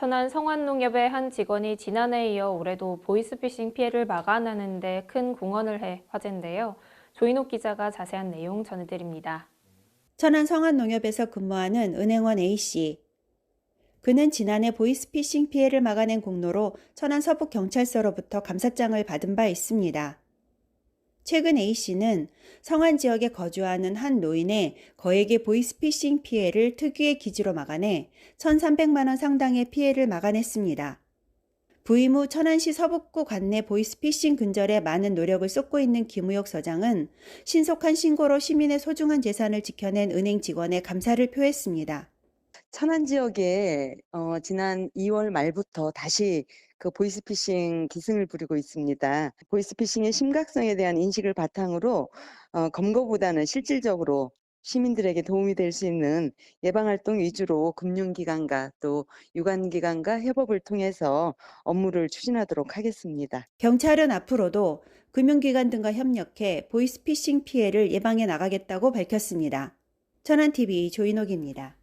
천안 성환농협의 한 직원이 지난해에 이어 올해도 보이스피싱 피해를 막아내는 데 큰 공헌을 해 화제인데요. 조인옥 기자가 자세한 내용 전해드립니다. 천안 성안농협에서 근무하는 은행원 A씨. 그는 지난해 보이스피싱 피해를 막아낸 공로로 천안 서북경찰서로부터 감사장을 받은 바 있습니다. 최근 A씨는 성안 지역에 거주하는 한 노인의 거액의 보이스피싱 피해를 특유의 기지로 막아내 1,300만 원 상당의 피해를 막아냈습니다. 부임 후 천안시 서북구 관내 보이스피싱 근절에 많은 노력을 쏟고 있는 김우혁 서장은 신속한 신고로 시민의 소중한 재산을 지켜낸 은행 직원에 감사를 표했습니다. 천안 지역에 어, 지난 2월 말부터 다시 그 보이스피싱 기승을 부리고 있습니다. 보이스피싱의 심각성에 대한 인식을 바탕으로 어, 검거보다는 실질적으로 시민들에게 도움이 될 수 있는 예방활동 위주로 금융기관과 또 유관기관과 협업을 통해서 업무를 추진하도록 하겠습니다. 경찰은 앞으로도 금융기관 등과 협력해 보이스피싱 피해를 예방해 나가겠다고 밝혔습니다. 천안TV 조인옥입니다.